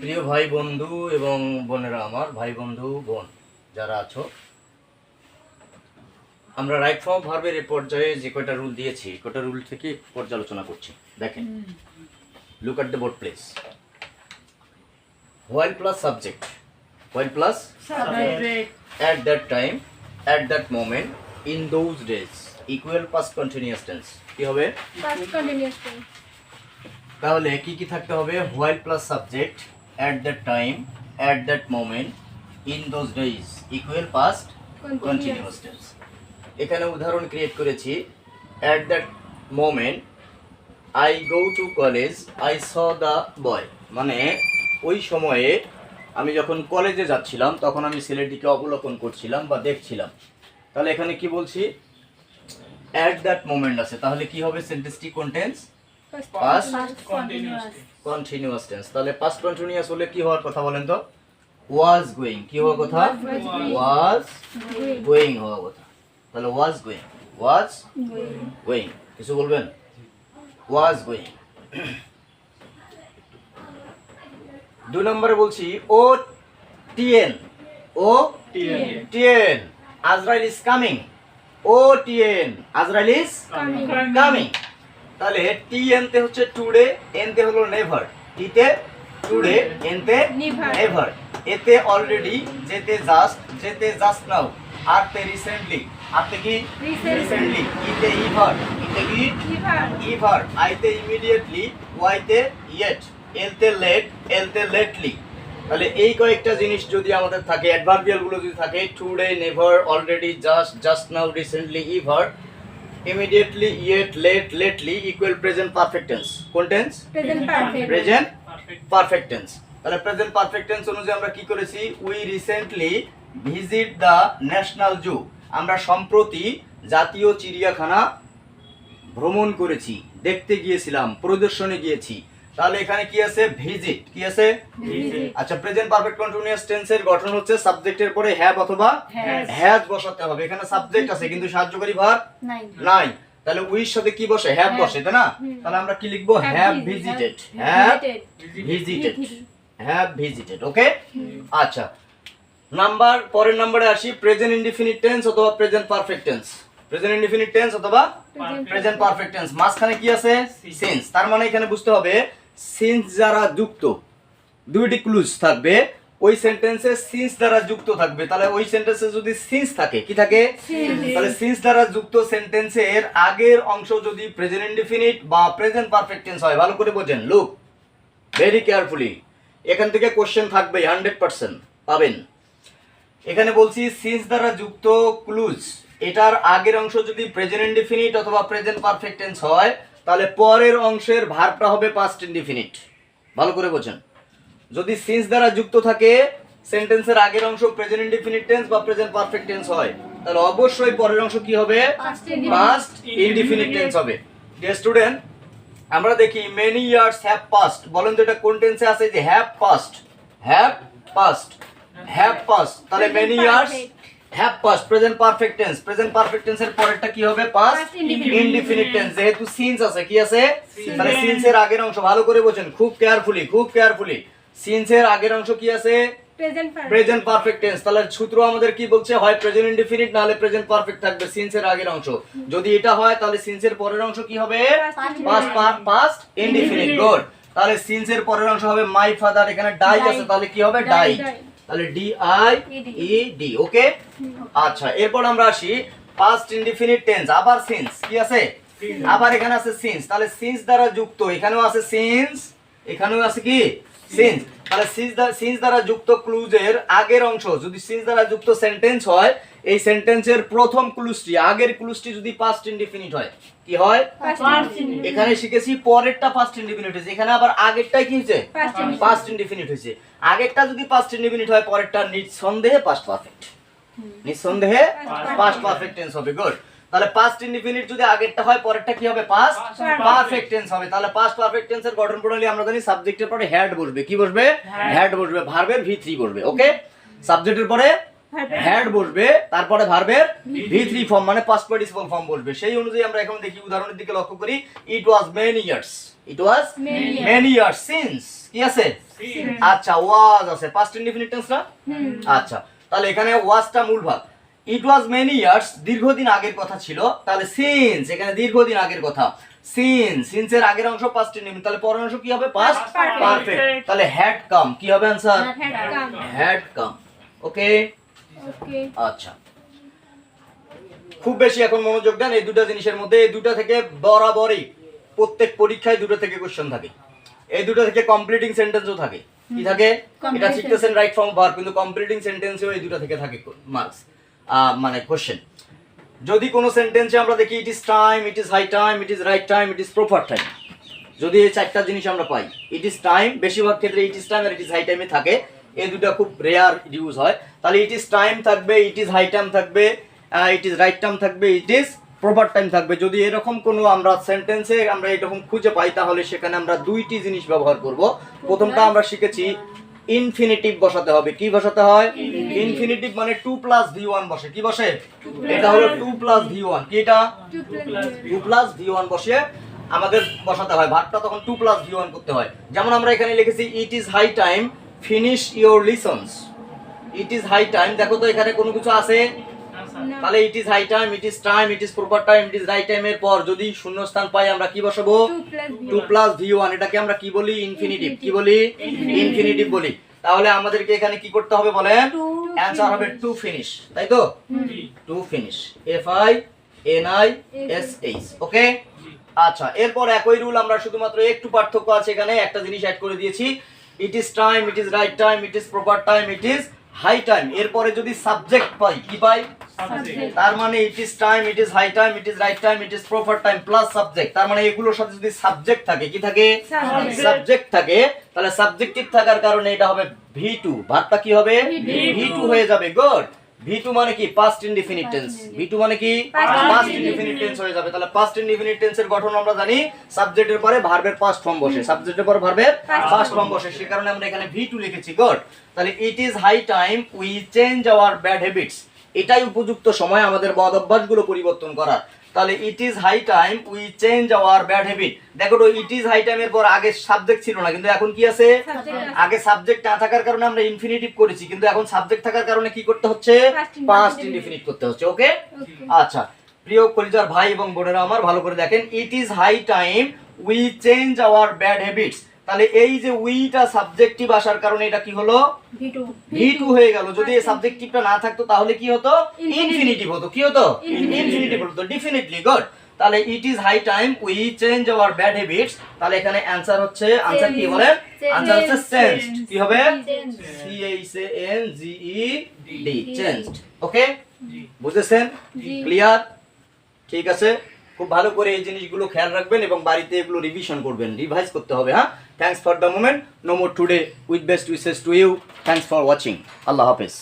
প্রিয় ভাই বন্ধু এবং বোনেরা আমার ভাই বন্ধু বোন যারা আছো আমরা রাইট ফর্ম ভার্বের এই পর্যায়ে যে কয়টা রুল দিয়েছি কয়টা রুল থেকে পর্যালোচনা করছি। দেখেন look at the board place while plus subject while plus at that time at that moment in those days equal past continuous tense. কি হবে? পাস্ট কন্টিনিউয়াস টেন্স তাহলে কি কি থাকতে হবে? While plus subject at that time at that moment in those days equal past continuous tense এখানে উদাহরণ create করেছি। At that moment I go to college I saw the boy মানে ওই সময়ে আমি যখন কলেজে যাচ্ছিলাম তখন আমি ছেলেটিকে অবলোকন করছিলাম বা দেখছিলাম। তাহলে এখানে কি বলছি? অ্যাট দ্যাট মোমেন্ট আছে। তাহলে কি হবে সেন্টেন্সটি কন্টেন্স পাস্ট কন্টিনিউয়াস টেন্স তাহলে পাস্ট কন্টিনিউয়াস হলে কি হওয়ার কথা বলেন তো? ওয়াজ গোয়িং কি হওয়ার কথা? ওয়াজ গোয়িং হওয়ার কথা। তাহলে ওয়াজ গোয়িং ওয়াজ গোয়িং কিছু বলবেন? ওয়াজ গোয়িং দুই নম্বরে বলছি O TN. O TN. Azrael is coming O TN. Azrael is coming তাহলে টি এনতে হচ্ছে টুডে এনতে হলো নেভার টিতে টুডে এনতে. নেভার এতে অলরেডি যেতে জাস্ট যেতে জাস্ট নাও আরতে রিসেন্টলি আরতে কি. রিসেন্টলি ইতে ইভার ইতে কি? ইভার ইভার আইতে ইমিডিয়েটলি ওয়াইতে ইয়েট এলতে লেট এলতে লেটলি তাহলে এই কয়েকটা জিনিস যদি আমাদের থাকে অ্যাডভার্বিয়ালগুলো যদি থাকে today never already just just now recently ever immediately yet late lately equal present perfect tense কোন টেন্স প্রেজেন্ট পারফেক্ট টেন্স তাহলে প্রেজেন্ট পারফেক্ট টেন্স অনুযায়ী আমরা কি করেছি? We recently visit the national zoo আমরা সম্প্রতি জাতীয় চিড়িয়াখানা ভ্রমণ করেছি দেখতে গিয়েছিলাম প্রদর্শনে গিয়েছি। তাহলে এখানে কি আছে? ভিজিট কি আছে? আচ্ছা প্রেজেন্ট পারফেক্ট কন্টিনিউয়াস টেন্সের গঠন হচ্ছে সাবজেক্টের পরে হ্যাভ অথবা হ্যাজ বসাতে হবে। এখানে সাবজেক্ট আছে কিন্তু সাহায্যকারী ভার নাই নাই তাহলে উইর সাথে কি বসে? হ্যাভ বসে তাই না? তাহলে আমরা কি লিখব? Have visited have visited have visited okay আচ্ছা। নাম্বার পরের নম্বরে আসি। প্রেজেন্ট ইনডিফিনিট টেন্স অথবা present perfect tense present indefinite tense অথবা প্রেজেন্ট পারফেক্ট টেন্স মাঝখানে কি আছে? সিন্স তার মানে এখানে বুঝতে হবে সিন্স যারা যুক্ত দুইটি ক্লুজ থাকবে। ওই সেন্টেন্সে সিন্স দ্বারা যুক্ত থাকবে তাহলে ওই সেন্টেন্সে যদি সিন্স থাকে কি থাকে? তাহলে সিন্স দ্বারা যুক্ত সেন্টেন্সের আগের অংশ যদি প্রেজেন্ট ইনডিফিনিট বা প্রেজেন্ট পারফেক্ট টেন্স হয় ভালো করে বোঝেন। লুক ভেরি কেয়ারফুলি এখান থেকে কোশ্চেন থাকবে হান্ড্রেড পার্সেন্ট পাবেন। এখানে বলছি সিন্স দ্বারা যুক্ত ক্লুজ এটার আগের অংশ যদি প্রেজেন্ট ইনডিফিনিট অথবা প্রেজেন্ট পারফেক্ট টেন্স হয় তাহলে পরের অংশের ভার্বটা হবে পাস্ট ইনডিফিনিট ভালো করে বোঝেন। যদি সিন্স দ্বারা যুক্ত থাকে সেন্টেন্সের আগের অংশ প্রেজেন্ট ইনডিফিনিট টেন্স বা প্রেজেন্ট পারফেক্ট টেন্স হয় তাহলে অবশ্যই পরের অংশ কি হবে. পাস্ট ইনডিফিনিট টেন্স হবে। ডিয়ার স্টুডেন্ট আমরা দেখি মেনি ইয়ার্স হ্যাভ পাস্ট বলেন তো এটা কোন টেন্সে আছে? যে have past have past have past তাহলে many years. Have past present perfect tense present perfect টেন্সের পরেরটা কি হবে? Past Past indefinite. Indefinite tense যেহেতু সিন্স আছে কি আছে? তাহলে এর আগের অংশ ভালো করে বোঝেন। খুব কেয়ারফুলি খুব কেয়ারফুলি সিন্সের আগের অংশ কি আছে? প্রেজেন্ট পারফেক্ট টেন্স তাহলে সূত্র আমাদের কি বলছে? হয় প্রেজেন্ট ইনডিফিনিট না হলে প্রেজেন্ট পারফেক্ট থাকবে সিনস এর আগের অংশ। যদি এটা হয় তাহলে সিন্সের পরের অংশ কি হবে? Past past past indefinite good তাহলে সিন্সের পরের অংশ হবে মাই ফাদার এখানে ডাই আছে তাহলে কি হবে? Died, die died. তাহলে D I E D okay আচ্ছা এরপর আমরা আসি পাস্ট ইনডিফিনিট টেন্স আবার সিন্স কি আছে? আবার এখানে আছে সিন্স তাহলে সিন্স দ্বারা যুক্ত এখানেও আছে সিন্স এখানেও আছে কি? সিন্স তাহলে সিন্স দ্বারা যুক্ত ক্লুজের আগের অংশ যদি সিন্স দ্বারা যুক্ত সেন্টেন্স হয় এই সেন্টেন্সের প্রথম ক্লুজটি আগের ক্লুজটি যদি পাস্ট ইনডিফিনিট হয় কি হয়? Past indefinite. এখানে শিখেছি পরেরটা ফার্স্ট ইনডিফিনিট হয়েছে। এখানে আবার আগেরটাই কি হয়েছে? Past পাস্ট ইনডিফিনিট হয়েছে। আগেরটা যদি পাস্ট ইনডিফিনিট হয় পরেরটা নিঃসন্দেহে পাস্ট পারফেক্ট নিঃসন্দেহে Past পাস্ট পারফেক্ট টেন্স হবে গুড তাহলে পাস্ট ইনডিফিনিট যদি আগেরটা হয় পরেরটা কি হবে? পাস্ট পারফেক্ট টেন্স হবে। তাহলে পাস্ট পারফেক্ট টেন্সের গঠন প্রণালী আমরা জানি সাবজেক্টের পরে হ্যাড বসবে। কি বসবে? হ্যাড বসবে। ভার্বের ভি থ্রি বসবে। ওকে সাবজেক্টের পরে. হ্যাড বসবে তারপরে ভার্বের ভি থ্রি ফর্ম মানে পাস্ট পার্টিসিপল ফর্ম বসবে সেই অনুযায়ী আমরা এখন দেখি উদাহরণের দিকে লক্ষ্য করি it was many years it was Many years. Many years since কি আছে আচ্ছা ওয়াজ আছে পাস্ট ইনডিফিনিট টেন্স না হুম আচ্ছা তাহলে এখানে ওয়াজটা মূল ভাগ ইট ওয়াজ মেনি ইয়ার্স দীর্ঘদিন আগের কথা ছিল তাহলে সিন্স এখানে দীর্ঘদিন আগের কথা সিন্স সিন্স এর আগের অংশ পাস্ট ইনডিফিনিট তাহলে পরের অংশ কি হবে পাস্ট Perfect. পারফেক্ট তাহলে হ্যাড কাম কি হবে answer had come had come okay okay আচ্ছা। খুব বেশি এখন মনোযোগ দেন এই দুটো জিনিসের মধ্যে এই দুটো থেকে বরাবরই প্রত্যেক পরীক্ষায় দুটো থেকে কোশ্চেন থাকে। এই দুটো থেকে কমপ্লিটিং সেন্টেন্সও থাকে। কি থাকে? এটা শিখতেছেন রাইট ফর্ম ভার্ব কিন্তু কমপ্লিটিং সেন্টেন্সেও এই দুটো থেকে থাকে মার্কস মানে কোশ্চেন যদি কোনো সেন্টেন্সে আমরা দেখি it is time it is high time it is right time it is proper time যদি এই চারটা জিনিস আমরা পাই ইট ইজ টাইম বেশিরভাগ ক্ষেত্রে ইট ইজ টাইম আর ইট ইজ হাই টাইমে থাকে। এই দুটো খুব রেয়ার ইউজ হয়। তাহলে ইট ইজ টাইম থাকবে ইট ইজ হাই টাইম থাকবে ইট ইজ রাইট টাইম থাকবে ইট ইজ প্রপার টাইম থাকবে। যদি এরকম কোনো আমরা সেন্টেন্সে আমরা এরকম খুঁজে পাই, তাহলে সেখানে আমরা দুইটি জিনিস ব্যবহার করব। প্রথমটা আমরা শিখেছি ইনফিনিটিভ বসাতে হবে। কি বসাতে হয়? ইনফিনিটিভ মানে টু প্লাস ভি ওয়ান বসে। কি বসে? এটা হলো টু প্লাস ভি ওয়ান কি এটা? টু প্লাস ভি ওয়ান বসে আমাদের বসাতে হয়। ভাগটা তখন টু প্লাস ভি ওয়ান করতে হয়। যেমন আমরা এখানে লিখেছি it is high time finish your lessons it is high time দেখো তো এখানে কোনো কিছু আছে? তাহলে it is high time it is time it is proper time it is right time এর পর যদি শূন্যস্থান পাই আমরা কি বসাবো? টু প্লাস ভি ওয়ান এটাকে আমরা কি বলি? ইনফিনিটিভ কি বলি? ইনফিনিটিভ বলি। তাহলে আমাদেরকে এখানে কি করতে হবে বলেন? অ্যান্সার হবে টু ফিনিশ তাই তো? To finish F I N I S H okay আচ্ছা এরপর একই রুল আমরা শুধুমাত্র একটু পার্থক্য আছে এখানে। একটা জিনিস অ্যাড করে দিয়েছি। It is time it is right time it is proper time it is high time এরপরে যদি সাবজেক্ট পাই কি পাই? তার মানে it is time it is high time it is right time it is proper time plus subject তার মানে এগুলোর সাথে যদি সাবজেক্ট থাকে কি থাকে? Subject. সাবজেক্ট থাকে তাহলে সাবজেক্টিভ থাকার কারণে এটা হবে ভি টু ভাতটা কি হবে? ভি টু হয়ে যাবে গুড ভি টু মানে কি? মানে কি? Past indefinite হয়ে যাবে। তাহলে গঠন আমরা জানি সাবজেক্টের পরে ভার্বের পাস্ট ফর্ম বসে। সাবজেক্টের পরে ভার্বের Past ফর্ম বসে। সে কারণে আমরা এখানে ভি টু লিখেছি। গুড তাহলে it is high time we change our bad habits এটাই উপযুক্ত সময় আমাদের বদ অভ্যাসগুলো পরিবর্তন করার। তাহলে it is high time we change our bad habit দেখো তো ইট ইজ হাই টাইমের পর আগে সাবজেক্ট ছিল না কিন্তু এখন কি আছে? আগে সাবজেক্ট না থাকার কারণে আমরা ইনফিনিটিভ করেছি কিন্তু এখন সাবজেক্ট থাকার কারণে কি করতে হচ্ছে. পাস্ট ইনডিফিনিট করতে হচ্ছে ওকে আচ্ছা প্রিয় কলিজার ভাই এবং বোনেরা আমার ভালো করে দেখেন it is high time we change our bad habits তাহলে এই যে উইটা সাবজেক্টিভ আসার কারণে এটা কি হলো? ভি টু হয়ে গেল। যদি এই সাবজেক্টিভটা না থাকতো তাহলে কি হতো? ইনফিনিটিভ হতো। কি হতো. ইনফিনিটিভ হতো। ডেফিনেটলি গুড তাহলে it is high time we change our bad habits তাহলে এখানে অ্যানসার হচ্ছে আনসার কি. বলেন. আনসার হচ্ছে চেঞ্জড কি হবে. C H A N G E D changed okay বুঝেছেন? জি। ক্লিয়ার ঠিক আছে? খুব ভালো করে এই জিনিসগুলো খেয়াল রাখবেন এবং বাড়িতে এগুলো রিভিশন করবেন। রিভাইজ করতে হবে হ্যাঁ? Thanks for the moment no more today with best wishes to you thanks for watching আল্লাহ হাফেজ